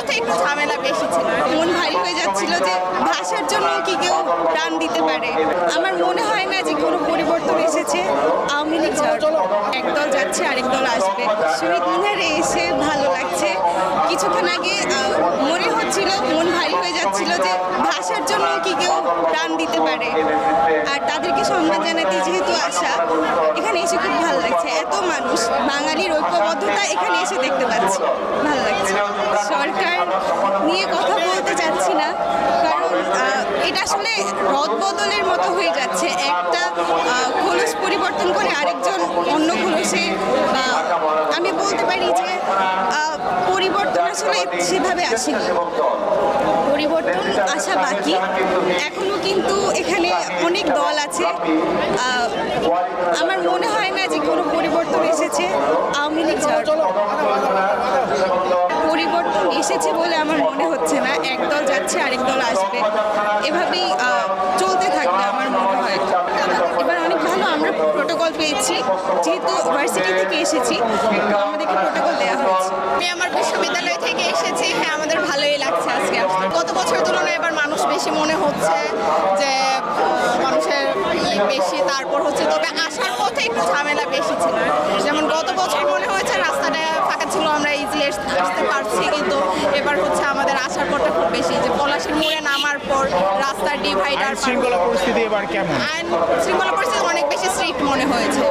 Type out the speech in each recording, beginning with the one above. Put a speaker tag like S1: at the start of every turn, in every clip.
S1: পথে একটু ঝামেলা বেশি ছিল।
S2: মন ভারী হয়ে যাচ্ছিল যে ভাষার জন্য কি কেউ প্রাণ দিতে পারে। আমার মনে হয় না যে কোনো পরিবর্তন এসেছে। আওয়ামী লীগ একদল যাচ্ছে, আরেক দল আসবে। শহীদ মিনারে এসে ভালো লাগছে। কিছুক্ষণ আগে মনে হচ্ছিল, মন ভারী হয়ে যাচ্ছিল যে ভাষার জন্য কি কেউ প্রাণ দিতে পারে। আর তাদেরকে সম্মান জানাতে যেহেতু আসা, এখানে এসে খুব ভালো লাগছে। এত মানুষ, বাঙালির ঐক্যবদ্ধতা এখানে এসে দেখতে পাচ্ছি। ভালো লাগছে। এটা আসলে রদ বদলের মতো হয়ে যাচ্ছে। একটা খোলস পরিবর্তন করে আরেকজন অন্য খোলসে, বা আমি বলতে পারি যে পরিবর্তন আসলে সেভাবে আসেনি। পরিবর্তন আসা বাকি। এখনও কিন্তু এখানে অনেক দল আছে। আমার মনে হয় না যে কোনো পরিবর্তন এসেছে আওয়ামী লীগ ছাড়া পরিবর্তন এসেছে বলে আমার মনে হচ্ছে না। এক দল যাচ্ছে, আরেক দল আসবে। এভাবেই চলতে থাকবে আমার মনে হয়। এবার অনেক ভালো, আমরা প্রোটোকল পেয়েছি। যেহেতু ভার্সিটি থেকে এসেছি আমাদেরকে প্রোটোকল দেওয়া হয়েছে।
S1: আমি আমার বিশ্ববিদ্যালয় থেকে এসেছি। হ্যাঁ আমাদের ভালোই লাগছে আজকে গত বছরের তুলনায় এবার মানুষ বেশি মনে হচ্ছে যে মানুষের ইয়ে বেশি, তারপর হচ্ছে, তবে আসার পথে একটু ঝামেলা বেশি ছিল। যেমন গত বছর মনে হয়েছে পারছি কিন্তু এবার হচ্ছে আমাদের আসার পরটা খুব বেশি। যে পলাশির মোড়ে নামার পর রাস্তার ডিভাইডার
S3: শৃঙ্খলা পরিস্থিতি এবার কেমন?
S1: আইন শৃঙ্খলা পরিস্থিতি অনেক বেশি স্ট্রিক্ট মনে হয়েছে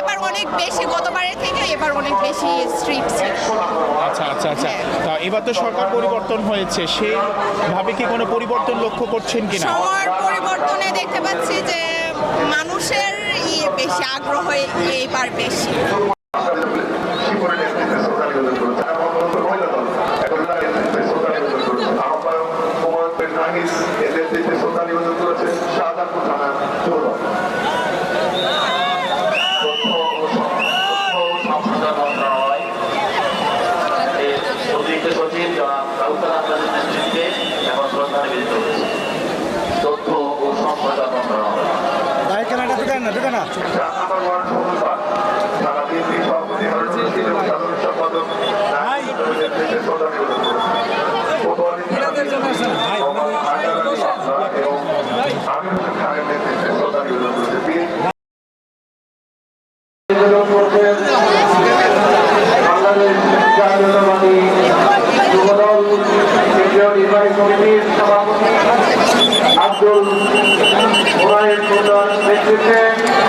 S1: এবার। অনেক বেশি গতবারের থেকে এবার অনেক বেশি স্ট্রিক্ট
S3: আচ্ছা আচ্ছা আচ্ছা। তা এবার তো সরকার পরিবর্তন হয়েছে সেইভাবে কি কোনো পরিবর্তন লক্ষ্য করছেন কিনা
S1: সময়ের পরিবর্তনে দেখতে পাচ্ছি যে মানুষের ইয়ে বেশি আগ্রহ এইবার বেশি।
S4: ও সম্প্রচার মন্ত্রণালয়। এর অতিরিক্ত সচিব জনাব কাউসার আহমেদের নেতৃত্বে এখন শ্রদ্ধা নিবেদিত হয়েছে। তথ্য ও সম্প্রচার মন্ত্রণালয়। নির্বাহী কমিটির সভাপতি আব্দুল নেতৃত্বে